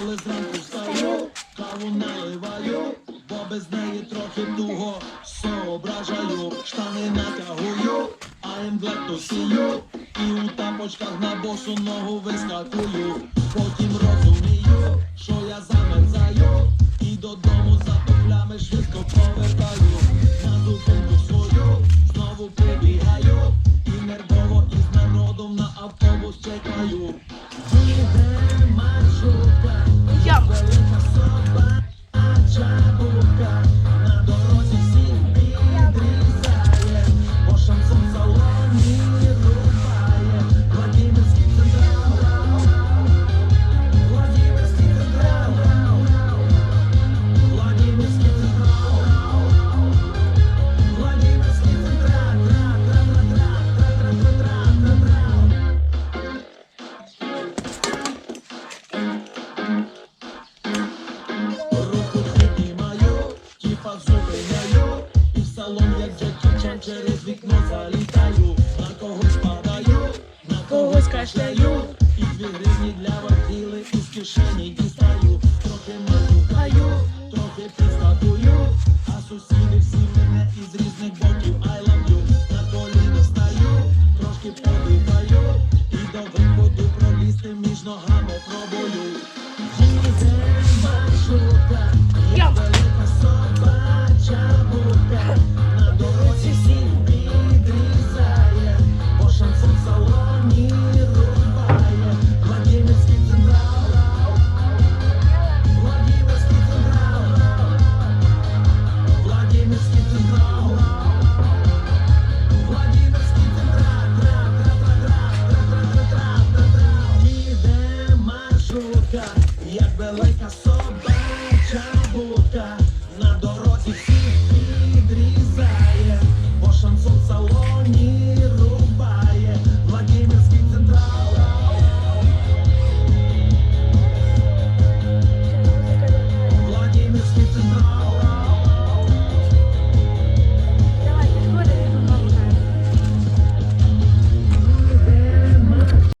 коли зранку встаю, каву наливаю, бо без неї трохи туго соображаю, штани натягую, а емблек сію, і у тапочках на босу ногу вискакую. Потім розумію, що я замерзаю, і додому за топлями швидко повертаю. На зупинку свою знову прибігаю. Плачем через вікно залітаю, на когось падаю, на когось кашляю, і дві гривні для вартіли із кишені дістаю, трохи матюкаю, трохи пристатую, а сусіди всі мене із різних боків I love you. На коліно стаю, трошки подихаю, і до виходу пролізти між ногами пробую. Їде маршрутка, є велика собача бурка. як велика собача бута.